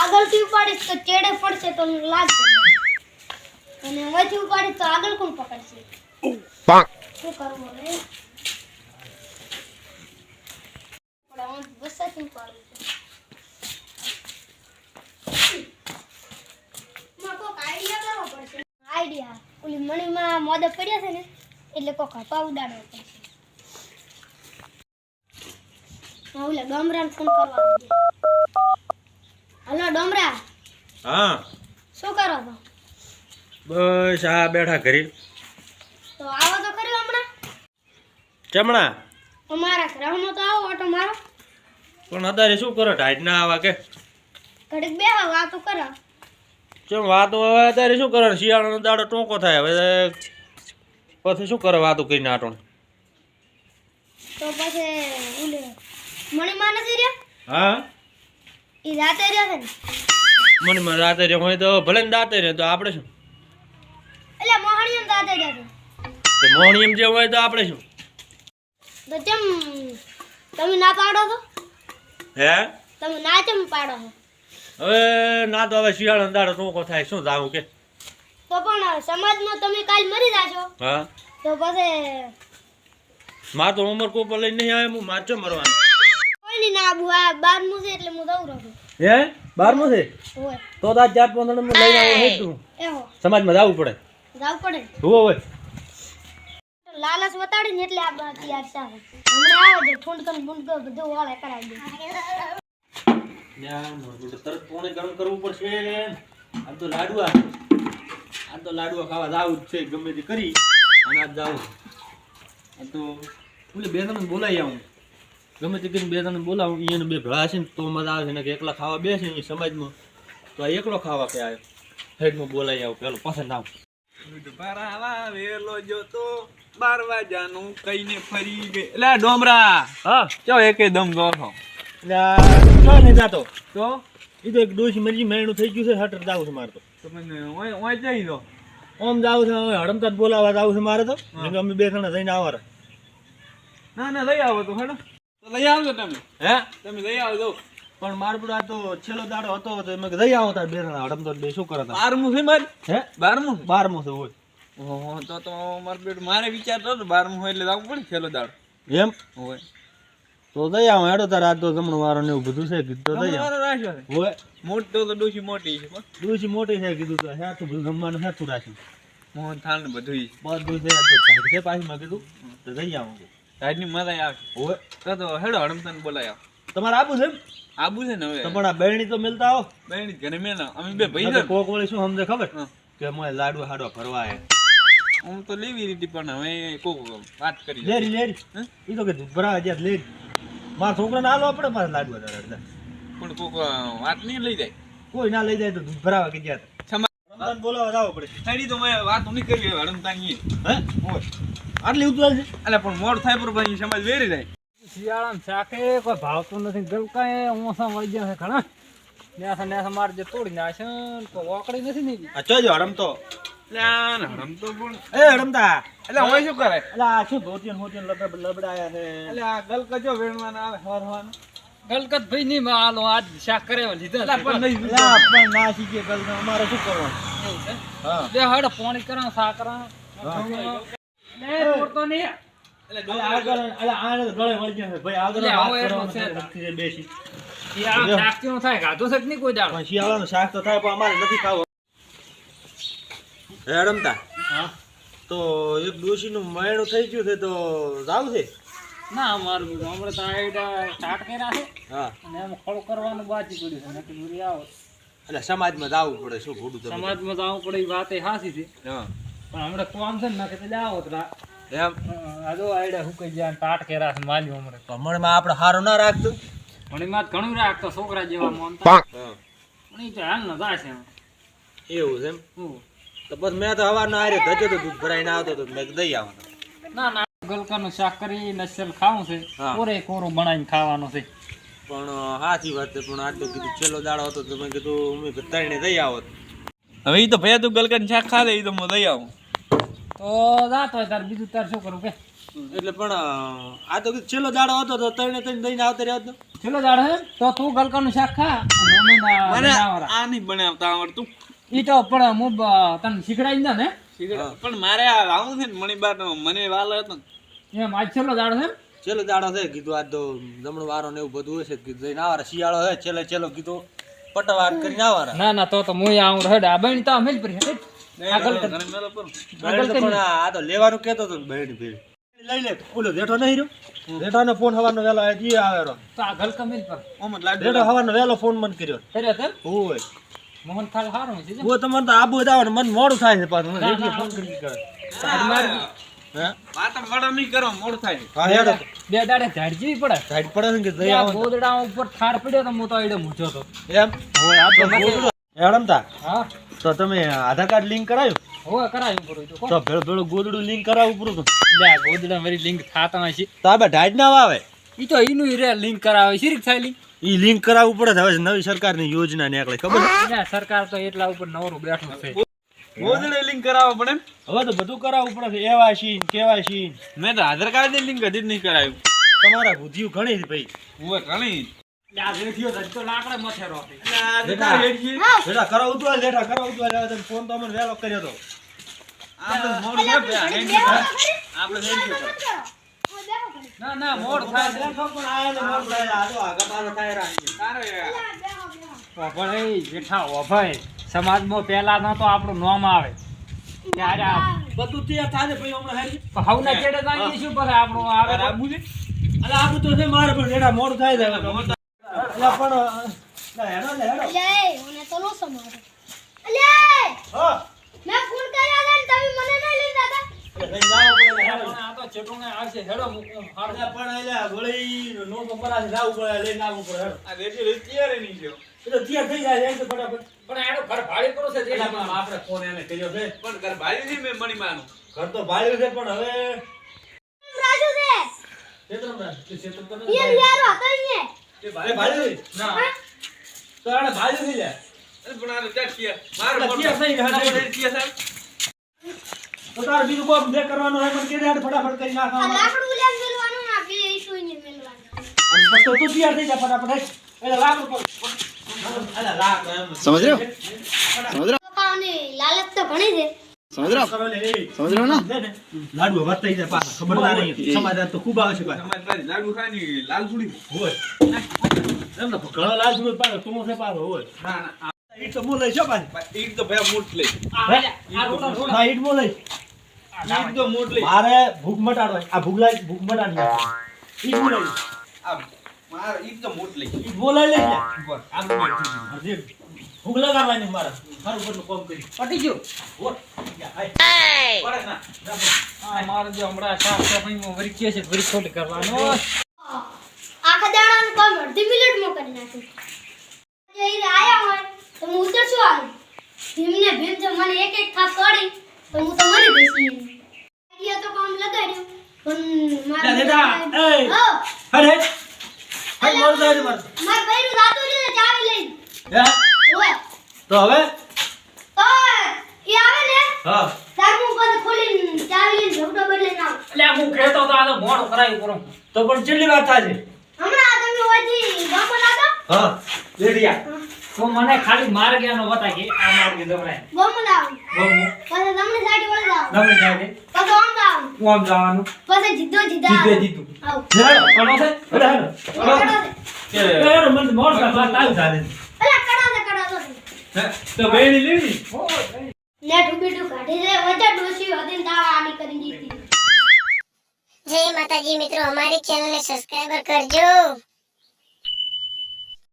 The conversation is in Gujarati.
આગળથી ઉપાડીશ તો ચેડે પડશે તો લાગશે અને હવેથી ઉપાડીશ તો આગળ કોણ પકડશે શું કરવું હવે છે. Idea. ઓલી મણીમાં મોદક પડ્યા છે ને એટલે કોક હપા ઉડાડવો પડશે ઓલા ડોમરાને ફોન કરવાનો. હલો ડોમરા. હા. શું કરો છો? બસ આ બેઠા ઘરે. તો આવો તો ખરી હમણાં. ચમણા અમારા હમણાં તો આવો ઓટો મારો. પણ અત્યારે શું કરો ટાઈટ ના આવા કે? ઘડીક બે વાતો કરો. ચમ વાતો હવે અત્યારે શું કરો શિયાળાનો દાડો ટોંકો થાય. હવે પછી શું કરે વાતો કરીને આટણ? તો પછી મણી નથી રહ્યો? હા? એ રાતે રહ્યો છે ને. મને મને રાતે રે હોય તો ભલે ને દાતે રહે તો આપણે શું? એટલે મોહણીયમ દાતે રહ્યો છે. તો મોહણીયમ જે હોય તો આપણે શું? તો ચમ તમે ના પાડો તો હે? તમે ના કેમ પાડો છો? હવે ના તો હવે શિયાળાનો દાડો કો થાય શું જાવું કે? તો પણ સમાજમાં તમે કાલ મરી જાશો. હા? તો પછી માર તો ઉમર કોપર લઈને નહીં આવે હું મારચો મરવાનું? ના આબુ આ છે એટલે હું દઉં રહું હે? બારમું છે? હોય તો તો આ ચાર પાંચ જણ લઈને હે તું એહો સમાજમાં જવું પડે. જાવું પડે? ને. હોય લાલચ વતાડીને એટલે આ તૈયાર થાય હમણાં આવે છે ઠૂંડકન બુંડકન બધું વાળે કરાવી દે. તરત પોણે ગરમ કરવું પડશે. આમ તો લાડવા. આમ તો લાડવા ખાવા જાવું જ છે ગમે તે કરી. અને આજ જાવું. આ તો બે બોલાવી આવું. ગમે તે કરીને બે ત્રણ બોલાવો એને બે ભેળા છે ને તો મજા આવે છે. ને કે એકલા ખાવા બેસે ને એ સમાજમાં. તો આ એકલો ખાવા કે આવ્યો હેડમાં બોલાવી આવું પેલો પસંદ આવું. ભરાવા વેલો જોતો બાર વાગ્યાનું કઈને ફરી ગઈ એટલે ડોમરા હા ચો એકે દમ દોઠો એટલે જાતો? તો એ તો એક ડોસી મરજી મેણું થઈ ગયું છે હટર જાવું છે મારે તો. તમે ઓય ઓય જઈ દો ઓમ જાવું છે હવે હડમતા બોલાવા જાવ છે મારે તો. અમે બે જણા જઈને આવવાના. ના ના લઈ આવો તો હેડો. લઈ આવજો તમે. હે? તમે લઈ આવજો. પણ મારું આ તો છેલ્લો દાડો હતો તો એમ જઈ આવો તાર બે જણા હડમતો બે શું કરતા બારમું છે મારે? હે? બારમું બારમું છે હોય. ઓહો તો તો મારે બેટ મારે વિચાર તો બારમું હોય એટલે આવું પડે છેલ્લો દાડો. એમ? હોય. તો દઈ આવો હેડો તાર આજ તો જમણું વારો ને એવું બધું છે કીધું તો દઈ આવો. રાખ્યો હોય. મોટી તો ડોશી મોટી છે પણ ડોસી મોટી છે કીધું તો હેઠું બધું જમવાનું હેઠું રાખ્યું. મોહન થાળ ને બધું. બધું તો છે પાછી મેં કીધું તો દઈ આવો. રાજની મજા આવે. તો તો હેડો હડમતાને બોલાય આવો. તમારે આબુ છે? આબુ છે ને હવે. તો પણ આ બેરણી તો મેલતા આવો. બેણી ઘરે મેં અમે બે ભાઈ છે કોક વળી શું સમજે ખબર? કે મોય લાડુ હાડો ભરવા હે હું તો લેવી રીતે પણ હવે કોક વાત કરી લેરી લેરી? ઈ તો કે ભરા જ્યાં લેરી. મારા છોકરાને હાલો આપણે પાછા લાડુ હાડો પણ કોક વાત નહીં લઈ જાય. કોઈ ના લઈ જાય તો દૂધ ભરાવા કે જ્યાં. બોલાવા જાવ પડે તો મેં વાત નહીં કરી હડમતા હે? આટલી ઉતવાલ છે? એટલે પણ મોડ થાય પર ભાઈ સમાજ વેરી જાય. શિયાળામાં શાકે કોઈ ભાવતું નથી. ગલકાએ ઓસા વળી ગયા છે ઘણા. ન્યાસા ન્યાસા માર જે તોડી નાખે તો વાકડી નથી ને આ જો હડમતો એટલે આ ને હડમતો પણ એ હડમતા એટલે હું શું કરે? એટલે આ શું ધોતિયન હોતિયન લબડ લબડાયા છે? એટલે આ ગલકા જો વેણવાના આવે ગલકત ભાઈ નહીં આલો આજ શાક કરે લીધા પણ નહીં પણ ના શીખીએ અમારે શું કરવાનું? હા બે હડ પાણી કરા શા તો એક વળી નું મયણું થઈ ગયું છે તો જાવ છે? ના અમારું બધું હમણાં તો આઈડા સ્ટાર્ટ કર્યા છે. હા. અને એમ ખોળ કરવાનું બાકી પડ્યું છે નક્કી દૂરી આવો. એટલે સમાજમાં જાવું પડે શું ખોટું તમે? સમાજમાં જવું પડે એ વાત એ હાસી છે. હા. પણ હમણાં કોમ છે ને નાખે તો આવો તો રા- એમ? આ જો આઈડા હુકાઈ ગયા પાટ કેરા છે માલ્યું હમણાં. તો મણમાં આપણે હારો ના રાખતું? ઘણી માં ઘણું રાખતો છોકરા જેવા મોનતા પણ એ તો હાલ ન જાય છે એવું છે એમ? હું. તો બસ મેં તો હવારના આરે ધજો તો દૂધ ભરાઈને આવતો તો મેં દઈ આવતો ના ના ગલકાનું શાક કરી નસલ ખાવું છે. કોરે કોરું બનાવીને ખાવાનું છે. પણ સાચી વાત છે પણ આજ તો કીધું છેલ્લો દાડો હતો તો મેં કીધું અમે તરીને દઈ આવો હવે ઈ તો ભાઈ તું ગલકન શાક ખા લે ઈ તો હું લઈ આવું. તો જાતો હોય તાર બીજું તાર શું કરું કે? એટલે પણ આ તો છેલ્લો દાડો હતો તો તઈને તઈને દઈને આવતો રહ્યા હતો. છેલ્લો દાડો હે તો તું ગલકાનું શાક ખા મને આ નહીં બનાવતા આવડતું. ઈ તો પણ હું બ- તને શીખડાઈ દઉં ને? પણ મારે આ આવું છે ને મણીબાર મને વાલ હતો ને. એમ આજ છેલ્લો દાડો છે છેલ્લો દાડો છે કીધું આજ તો જમણ વારો ને એવું બધું હશે કીધું જઈને આવારે શિયાળો છે છેલ્લે છેલ્લો કીધું. પટવાર કરીને આવવાના. ના ના તો તો હું આવું રડ આ બેન તો પર આગળ. ઘરે મેલો પર. બહેણ તો પણ આ તો લેવાનું કેતો તો બેન ભેળ. લઈ લે ઓલો જેઠો નહીં રહ્યો? જેઠાનો ફોન હવાનો વેલો આ જી આવે રો તો આ ગલકા મિલ પર ઓમ લાડ લાડુ જેઠો હવાનો વેલો ફોન મન કર્યો. કર્યો તેમ? હોય મોહન થાળ હારો છે જો. તમારે તો આબુ જ આવે ને મન મોડું થાય છે પાછું. ફોન કરી કરે સાઈડ મારજી. હે? વાતા વડા નહીં કરો મોડું થાય. હા હેડો. બે દાડે ઝાડ જેવી પડે. સાઈડ પડે છે કે જઈ ત્યાં આવો. ગોદડા ઉપર ઠાર પડ્યો તો હું તો આઈડે મૂછો તો એમ? હોય આ તો ગોદડું. હેડમ તા. હા? તો તમે આધાર કાર્ડ લિંક કરાયું? હોવે કરાયું પૂરું તો કોણ? તો ભેળું ભેળું ગોદડું લિંક કરાવવું પૂરું તો. લે ગોદડા મારી લિંક થાતા તો આ બે ઢાઢ ના આવે ઈ તો ઈનું રે લિંક કરાવે. શીરીક થાય લિંક? ઈ લિંક કરાવવું પડે હવે નવી સરકારની યોજના નીકળે. ખબર? સરકાર તો એટલા ઉપર નવરું બેઠું છે. ગોદડે લિંક કરાવવા પડે. હવે તો બધું કરાવવું પડે છે. એવાસી કેવાસી મેં તો આધાર કાર્ડની લિંક હજી જ નહીં કરાવ્યું તમારા બુદ્ધિઓ ઘણી છે ભાઈ. હું. ઘણી મોડું. ના ના મોડ થાય પણ આયા ને થાય. આ તો આગળ થાય તારે. અલ્યા, બેહો, બેહો. પણ એ જેઠા ઓભાઈ સમાજમાં પહેલા ન તો આપણું નામ આવે. ત્યારે બધું તૈયાર થાય ભાઈ હમણાં હારી. ચેડે શું પર આપણું આવે આબુ છે. અલે આબુ તો છે મારે પણ બેટા મોડું થાય છે હવે. પણ હેડો હેડો. અલ્યા, એ, તો નો સમારે. અલ્યા, એ, મેં ફોન કર્યો છે ને તમે મને નહીં લઈ દાદા એટલે લઈને જાવું પડે ને આ તો ચેટું ને આવશે હેડો મૂકું પણ અલા વળી નો તો પરાથી પડે લઈને આવવું પડે હેડો. આ રેડી રેડી તૈયાર નહીં થયો એ તો તૈયાર થઈ જાય છે ફટાફટ. પણ આનો ઘર ભાડે કરો છે જેઠા આપણે ફોન એને કર્યો છે. પણ ઘર ભાઈ નહીં મેં મણીમાનું ઘર તો ભાડે છે પણ હવે રાજુ છે. ક્ષેત્રમાં છે. ચેતન તો નથી યાર યારો હતો ઈ તે ભાડે ભાડે ના. તો આને ભાડે છે લ્યા. અરે પણ આને ચાટ મારે તૈયાર થઈ હા, થયા સાહેબ તો તારે બીજું કોમ જે કરવાનું હોય પણ કે દે, ફટાફટ કરી આ લાકડું લે મેલવાનું ના બે ઈસુ ને મેલવાનું. અને પછી તો તું તૈયાર થઈ જા ફટાફટ. એટલે લાખ રૂપિયા રહ્યો સમજ રહ્યો લાલચ તો ઘણી છે. સમજ રહ્યો. સમજ રહ્યો ને? લાડુ વર્તાઈ જાય પાછા. ખબરદાર નહીં સમાધાન તો ખૂબ આવે છે પાછા. લાડુ ખાની લાલ થોડી. હોય. એમ ને ઘણો લાલ જુએ પાછો તું છે પાછો હોય. ના ના ઈટ તો મોં છે પાછી. ઈટ તો ભાઈ મૂઠ લે હા ઈટ મોં ઈટ તો મૂઠ લે મારે ભૂખ મટાડો આ ભૂખ લાગી ભૂખ મટાડી ઈટ મોં આ મારે તો મૂઠ લઈ ઈટ મોં લે ઉપર. આ હજી ભૂખ લગાડવાની મારે. મારું બધું કામ કરી. પટી ગયું. હોટ. પડે ના. આ મારે જો હમણાં સાફ સફાઈમાં વળી કે છે વળી ખોટી કરવાનો. આખા દાડાનું કામ અડધી મિનિટમાં કરી નાખ્યું જે આયા હોય તો હું ઉતરશું આવી ભીમને ભીમ જો મને એક એક થાપ તોડી તો હું તો મરી જઈશ તો કામ લગાડ્યું પણ મારે. હો, માર. મારે. બૈરું જાતું છે ચાવી લઈને. હે? ઓય. તો હવે? તો ઈ આવે ને હા. તાર હું પાછો ખોલીને ચાવી લઈને ઝઘડો બદલે ના એટલે હું કહેતો તો આને તો મોડું કરાયું પૂરું તો પણ કેટલી વાત થાય છે હમણાં તમે ગામ ના તો હા લેડિયા તો મને ખાલી માર્ગ્યાનો બતા કે આ માર્ગે જમરાય ગામમાં લાવ. બહુ પછી તમને સાડી વળ જાઓ તમને જાય ને આમ જાવ આમ જવાનું? પછી જીધો જીધા જીતે જીતું આવો. હેડ. કણો છે. હેડ, હેડ. કડો છે. હેડ, મને મોડું થાય, વાત આવી જાય. અલા કડો છે કડો છે તો બેની લેવી નેટ ઉબીટું કાઢી દે વચ્ચે ડોસી હતી તાળા આડી કરી દીધી જય માતાજી મિત્રો અમારી ચેનલને સબસ્ક્રાઈબર કરજો